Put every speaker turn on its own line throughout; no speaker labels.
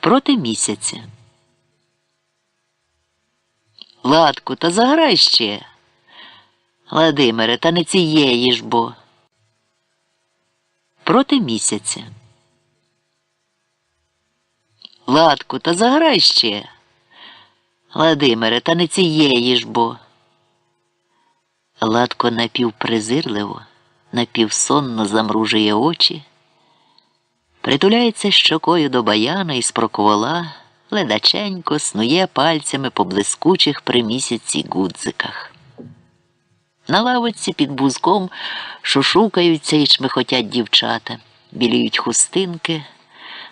проти місяця. Ладку, та заграй ще. Владимире, та не цієї ж бо. Проти місяця. Ладку, та заграй ще. Владимире, та не цієї ж бо. Ладко напівпризирливо, напівсонно замружує очі, притуляється щокою до баяна і спроквола, ледаченько снує пальцями по блискучих при місяці гудзиках. На лавочці під бузком шушукаються і чмихотять дівчата, біліють хустинки,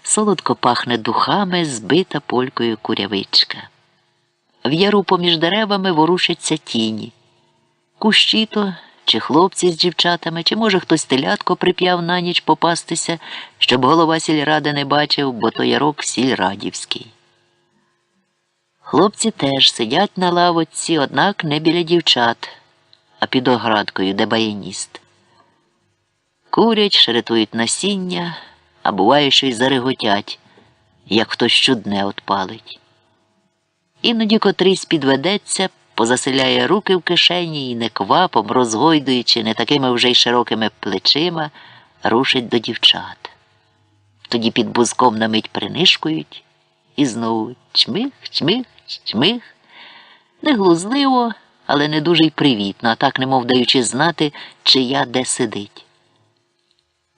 солодко пахне духами, збита полькою курявичка. В яру поміж деревами ворушаться тіні. Кущі то, чи хлопці з дівчатами, чи, може, хтось телятко прип'яв на ніч попастися, щоб голова сільради не бачив, бо то ярок сільрадівський. Хлопці теж сидять на лавочці, однак не біля дівчат, а під оградкою, де баяніст. Курять, шеретують насіння, а буває, що й зареготять, як хтось чудне отпалить. Іноді котрийсь підведеться, позаселяє руки в кишені і неквапом, розгойдуючи не такими вже й широкими плечима, рушить до дівчат. Тоді під бузком на мить принишкують і знову чмих, чмих, чмих. Не глузливо, але не дуже й привітно, а так немов даючи знати, чия де сидить.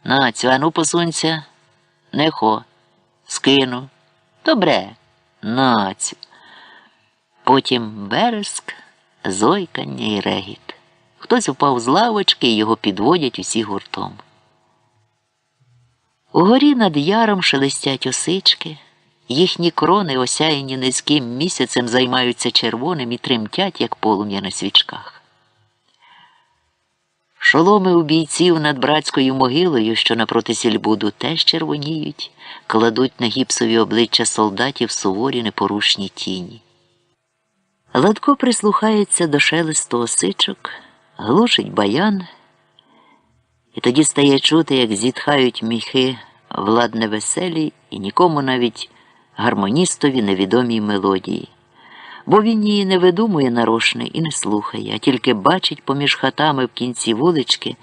Нацю, ану посунься, не хо, скину. Добре, нацю. Потім вереск, зойкання і регіт. Хтось впав з лавочки і його підводять усі гуртом. Угорі над яром шелестять осички, їхні крони, осяяні низьким місяцем, займаються червоним і тремтять, як полум'я на свічках. Шоломи у бійців над братською могилою, що напроти сільбуду, теж червоніють, кладуть на гіпсові обличчя солдатів суворі непорушні тіні. Ладко прислухається до шелесту осичок, глушить баян, і тоді стає чути, як зітхають міхи владне веселі і нікому навіть гармоністові невідомій мелодії. Бо він її не видумує нарошне і не слухає, а тільки бачить поміж хатами в кінці вулички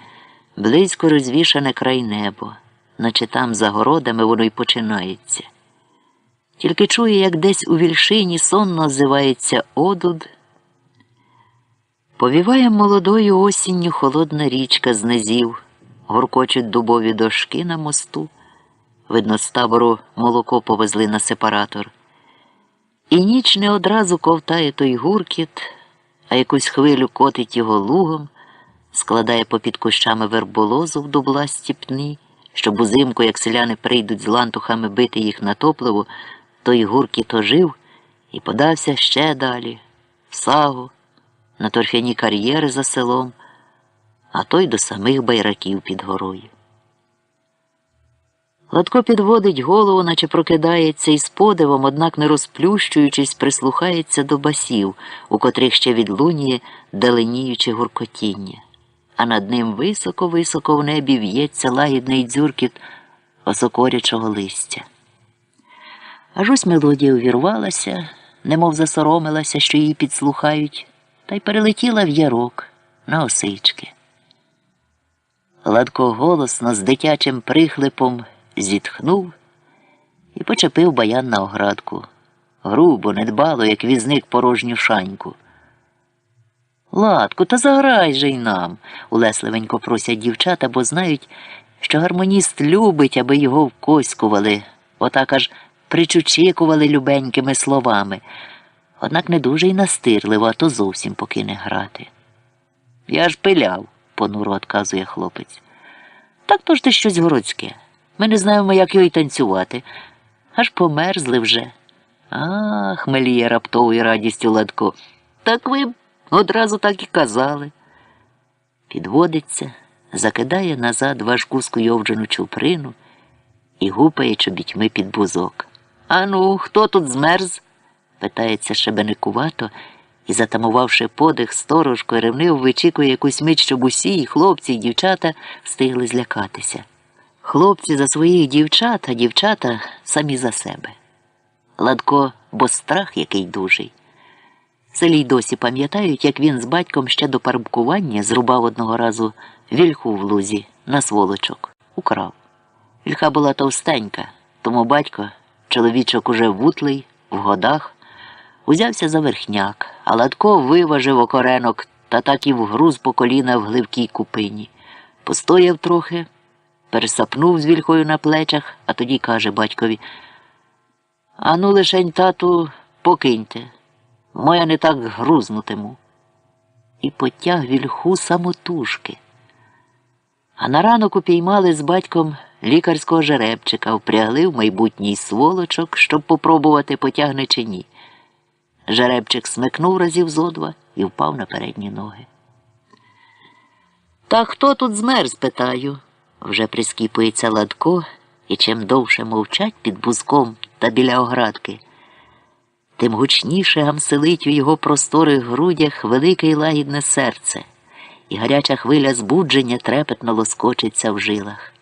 близько розвішане край небо, наче там за городами воно й починається. Тільки чує, як десь у вільшині сонно озивається одуд. Повіває молодою осінню холодна річка з низів, горкочуть дубові дошки на мосту. Видно, з табору молоко повезли на сепаратор. І ніч не одразу ковтає той гуркіт, а якусь хвилю котить його лугом, складає попід кущами верболозу в дубла стіпні, щоб узимку, як селяни прийдуть з лантухами бити їх на топливо, той гуркіт ожив і подався ще далі, в сагу, на торфяні кар'єри за селом, а той до самих байраків під горою. Гладко підводить голову, наче прокидається і з подивом, однак не розплющуючись, прислухається до басів, у котрих ще відлуніє даленіюче гуркотіння, а над ним високо-високо в небі в'ється лагідний дзюркіт осокорячого листя. Аж ось мелодія увірвалася, немов засоромилася, що її підслухають, та й перелетіла в ярок на осички. Гладко голосно з дитячим прихлипом зітхнув і почепив баян на оградку. Грубо, недбало, як візник порожню шаньку. Ладку, та заграй же й нам, улесливенько просять дівчата, бо знають, що гармоніст любить, аби його вкоськували, отак аж причучикували любенькими словами, однак не дуже й настирливо, а то зовсім покине грати. Я ж пиляв, понуро отказує хлопець. Так то ж ти щось городське. Ми не знаємо, як його й танцювати. Аж померзли вже. А, хмеліє раптовою радістю Ладко. Так ви одразу так і казали. Підводиться, закидає назад важку скуйовджену чуприну і гупає чобітьми під бузок. Ану, хто тут змерз? питається шебеникувато і, затамувавши подих, сторожко ревниво вичікує якусь мить, щоб усі, і хлопці, і дівчата встигли злякатися. Хлопці за своїх дівчат, а дівчата самі за себе. Ладко, бо страх який дужий. Селі й досі пам'ятають, як він з батьком ще до парубкування зрубав одного разу вільху в лузі на сволочок, украв. Вільха була товстенька, тому батько, чоловічок уже вутлий, в годах, узявся за верхняк, а Ладко виважив окоренок та так і вгруз по коліна в гливкій купині. Постояв трохи, пересапнув з вільхою на плечах, а тоді каже батькові Ану лишень, тату, покиньте, моя не так грузнутиму. І потяг вільху самотужки. А на ранок упіймали з батьком лікарського жеребчика, впрягли в майбутній сволочок, щоб попробувати потягне чи ні. Жеребчик смикнув разів зо два і впав на передні ноги. Та хто тут змерз, питаю, вже прискіпується Ладко, і чим довше мовчать під бузком та біля оградки, тим гучніше гамселить у його просторих грудях велике й лагідне серце, і гаряча хвиля збудження трепетно лоскочиться в жилах.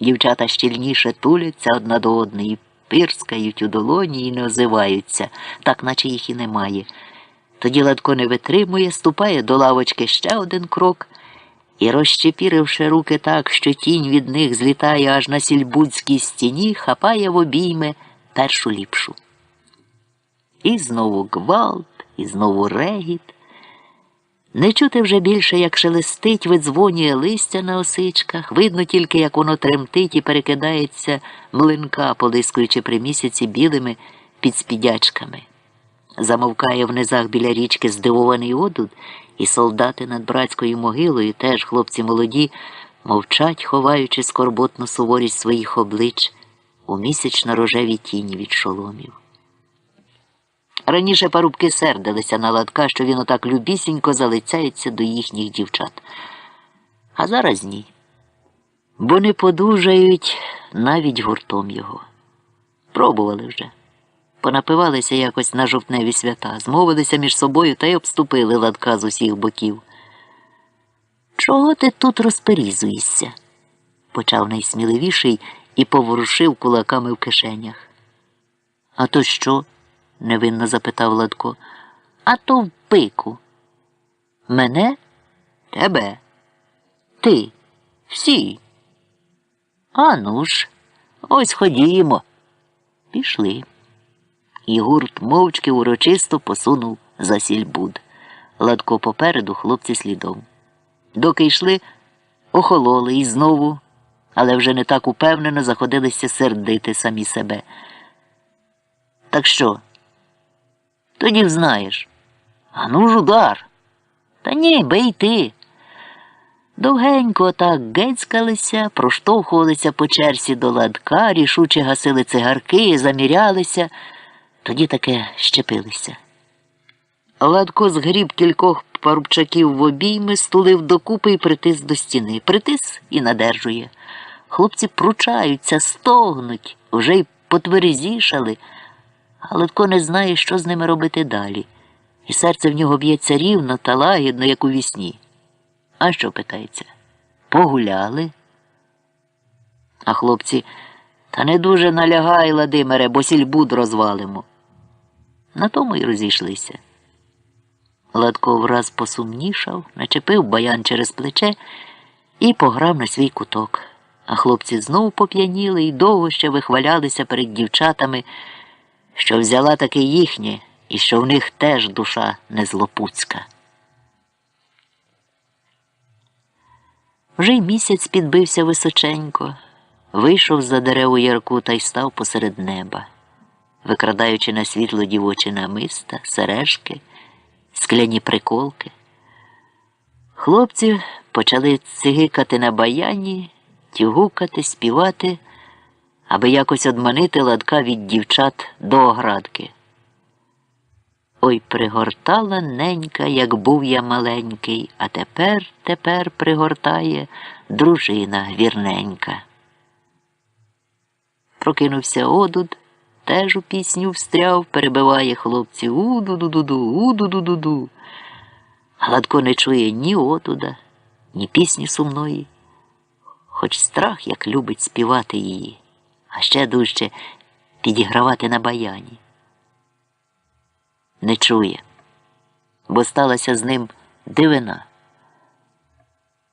Дівчата щільніше туляться одна до одної, пирскають у долоні і не озиваються, так наче їх і немає. Тоді Ладко не витримує, ступає до лавочки ще один крок і, розчепіривши руки так, що тінь від них злітає аж на сільбудській стіні, хапає в обійми першу ліпшу. І знову гвалт, і знову регіт. Не чути вже більше, як шелестить, видзвонює листя на осичках, видно тільки, як воно тремтить і перекидається млинка, полискуючи при місяці білими підспідячками. Замовкає в низах біля річки здивований одуд, і солдати над братською могилою, теж хлопці молоді, мовчать, ховаючи скорботну суворість своїх облич у місячно рожевій тіні від шоломів. Раніше парубки сердилися на ладка, що він отак любісінько залицяється до їхніх дівчат. А зараз ні. Бо не подужають навіть гуртом його. Пробували вже. Понапивалися якось на жовтневі свята, змовилися між собою та й обступили ладка з усіх боків. Чого ти тут розперізуєшся? почав найсміливіший і поворушив кулаками в кишенях. А то що? Невинно запитав Ладко. А то в пику. Мене? Тебе. Ти. Всі. А ну ж, ось ходімо. Пішли. І гурт мовчки урочисто посунув за сільбуд. Ладко попереду, хлопці слідом. Доки йшли, охололи і знову, але вже не так упевнено заходилися сердити самі себе. Так що? Тоді знаєш. А ну ж удар. Та ні, бий ти. Довгенько так гецькалися, проштовхувалися по черзі до ладка, рішуче гасили цигарки, замірялися, тоді таке щепилися. Ладко згріб кількох парубчаків в обійми, стулив докупи і притис до стіни. Притис і надержує. Хлопці пручаються, стогнуть, вже й потверезішали, а Литко не знає, що з ними робити далі. І серце в нього б'ється рівно та лагідно, як у вісні. А що питається? Погуляли? А хлопці, та не дуже налягай, Ладимире, бо сільбуд розвалимо. На тому й розійшлися. Ладко враз посумнішав, начепив баян через плече і пограв на свій куток. А хлопці знову поп'яніли і довго ще вихвалялися перед дівчатами, що взяла таки їхнє і що в них теж душа не злопуцька. Вже й місяць підбився височенько, вийшов за дереву ярку та й став посеред неба, викрадаючи на світло дівочі намиста, сережки, скляні приколки. Хлопці почали цигикати на баяні, тюгукати, співати, аби якось одманити ладка від дівчат до оградки. Ой, пригортала ненька, як був я маленький, а тепер, тепер пригортає дружина вірненька. Прокинувся одуд, теж у пісню встряв, перебиває хлопців у-ду-ду-ду-ду, у-ду-ду-ду-ду. Гладко не чує ні одуда, ні пісні сумної, хоч страх як любить співати її, а ще дужче підігравати на баяні. не чує, бо сталася з ним дивина.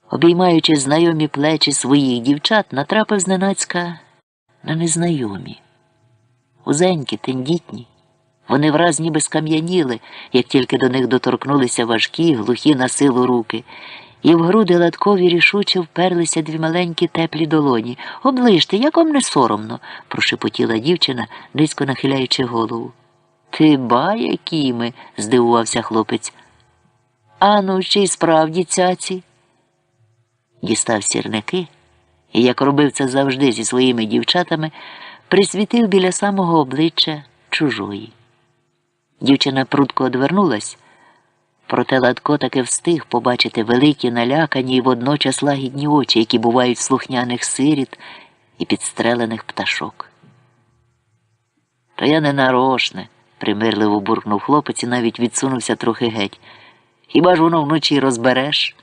Обіймаючи знайомі плечі своїх дівчат, натрапив зненацька на незнайомі. Узенькі, тендітні. Вони враз ніби скам'яніли, як тільки до них доторкнулися важкі, глухі на силу руки, і в груди латкові рішуче вперлися дві маленькі теплі долоні. Оближте, як вам не соромно, прошепотіла дівчина, низько нахиляючи голову. Ти ба, які ми, здивувався хлопець. Ану, ще й справді цяці. Дістав сірники і, як робив це завжди зі своїми дівчатами, присвітив біля самого обличчя чужої. Дівчина прудко одвернулась, проте Ладко таки встиг побачити великі налякані і водночас лагідні очі, які бувають слухняних сиріт і підстрелених пташок. То я не нарошне, примирливо буркнув хлопець і навіть відсунувся трохи геть. Хіба ж воно вночі розбереш?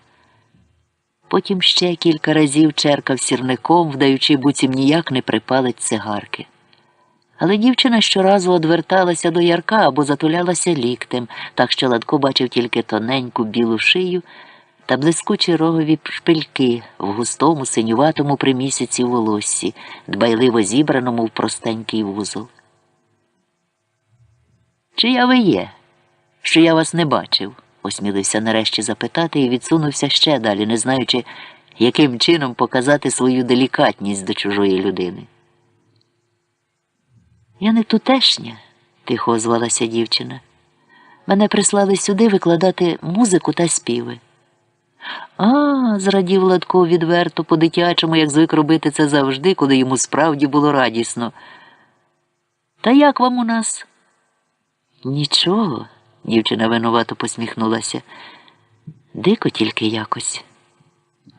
Потім ще кілька разів черкав сірником, вдаючи, буцім ніяк не припалить цигарки. Але дівчина щоразу одверталася до ярка або затулялася ліктем, так що Ладко бачив тільки тоненьку білу шию та блискучі рогові шпильки в густому синюватому примісяці волоссі, дбайливо зібраному в простенький вузол. Чия ви є? Що я вас не бачив? осмілився нарешті запитати і відсунувся ще далі, не знаючи, яким чином показати свою делікатність до чужої людини. Я не тутешня, тихо озвалася дівчина. Мене прислали сюди викладати музику та співи. А, зрадів Ладко відверто по дитячому, як звик робити це завжди, коли йому справді було радісно. Та як вам у нас? Нічого, дівчина винувато посміхнулася. Дико тільки якось.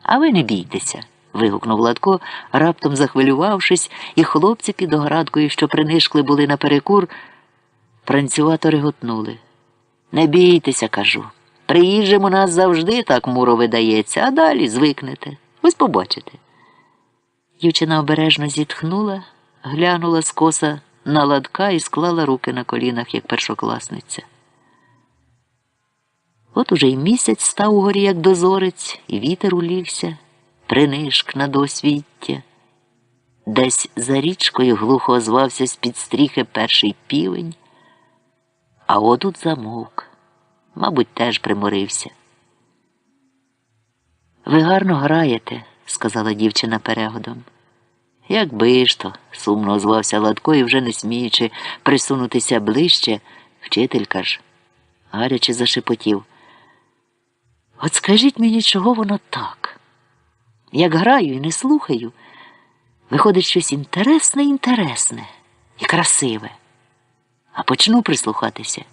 А ви не бійтеся вигукнув Ладко, раптом захвилювавшись, і хлопці під оградкою, що принишкли були наперекур, пранцювато реготнули. Не бійтеся, кажу. Приїжджим у нас завжди так муро видається, а далі звикнете. Ось побачите. Дівчина обережно зітхнула, глянула скоса на ладка і склала руки на колінах, як першокласниця. От уже й місяць став угорі, як дозорець, і вітер улігся принишк на досвіття. Десь за річкою глухо озвався з-під стріхи перший півень, а отут замовк, мабуть, теж приморився. Ви гарно граєте, сказала дівчина перегодом. Якби ж то, сумно озвався Ладко і вже не сміючи присунутися ближче, вчителька ж, гаряче зашепотів. От скажіть мені, чого воно так? Як граю і не слухаю, виходить щось інтересне, інтересне і красиве. А почну прислухатися,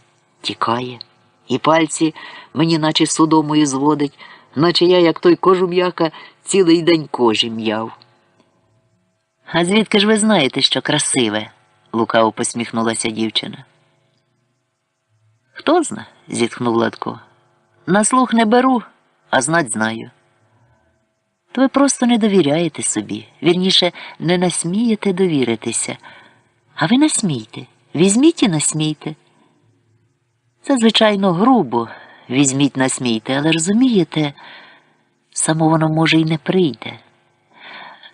тікає, і пальці мені наче судомою зводить, наче я, як той кожум'яка, цілий день кожі м'яв. А звідки ж ви знаєте, що красиве? лукаво посміхнулася дівчина. Хто зна? зітхнув Ладко. На слух не беру, а знать знаю то ви просто не довіряєте собі, вірніше, не насмієте довіритися. А ви насмійте, візьміть і насмійте. Це, звичайно, грубо візьміть, насмійте, але розумієте, само воно може й не прийде.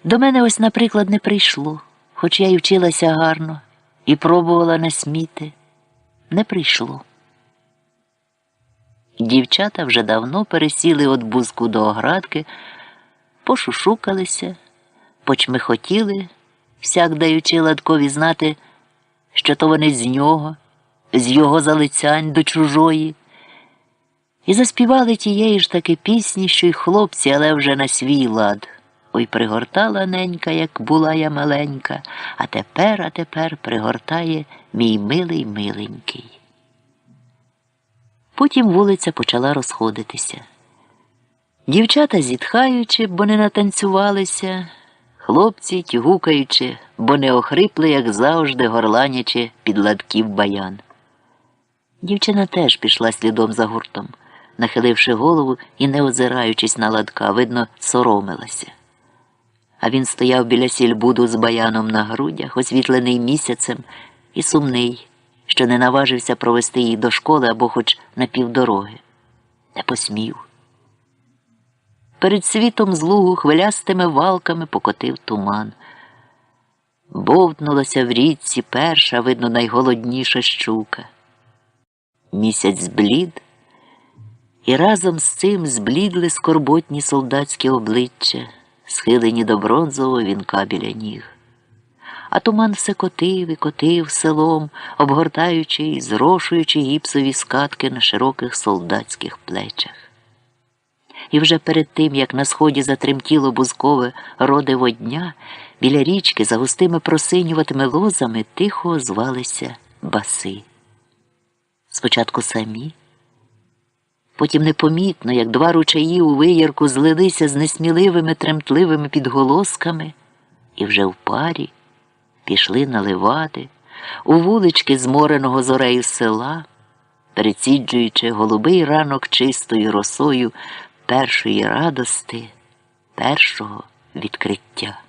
До мене ось, наприклад, не прийшло, хоч я й вчилася гарно і пробувала насміти. Не прийшло. Дівчата вже давно пересіли від бузку до оградки пошушукалися, почмихотіли, всяк даючи ладкові знати, що то вони з нього, з його залицянь до чужої, і заспівали тієї ж таки пісні, що й хлопці, але вже на свій лад. Ой пригортала ненька, як була я маленька, а тепер, а тепер пригортає мій милий миленький. Потім вулиця почала розходитися. Дівчата зітхаючи, бо не натанцювалися, хлопці тюгукаючи, бо не охрипли, як завжди, горланячи під ладків баян. Дівчина теж пішла слідом за гуртом, нахиливши голову і не озираючись на ладка, видно, соромилася. А він стояв біля сільбуду з баяном на грудях, освітлений місяцем, і сумний, що не наважився провести її до школи або хоч на півдороги. Не посмів. Перед світом з лугу хвилястими валками покотив туман. Бовтнулася в річці перша, видно, найголодніша щука. Місяць зблід, і разом з цим зблідли скорботні солдатські обличчя, схилені до бронзового вінка біля ніг. А туман все котив і котив селом, обгортаючи і зрошуючи гіпсові скатки на широких солдатських плечах. І вже перед тим, як на сході затремтіло бузкове родиво дня, біля річки за густими просинюватими лозами тихо озвалися баси. Спочатку самі, потім непомітно, як два ручаї у виярку злилися з несміливими тремтливими підголосками, і вже в парі пішли наливати у вулички змореного зорею села, переціджуючи голубий ранок чистою росою першої радости, першого відкриття.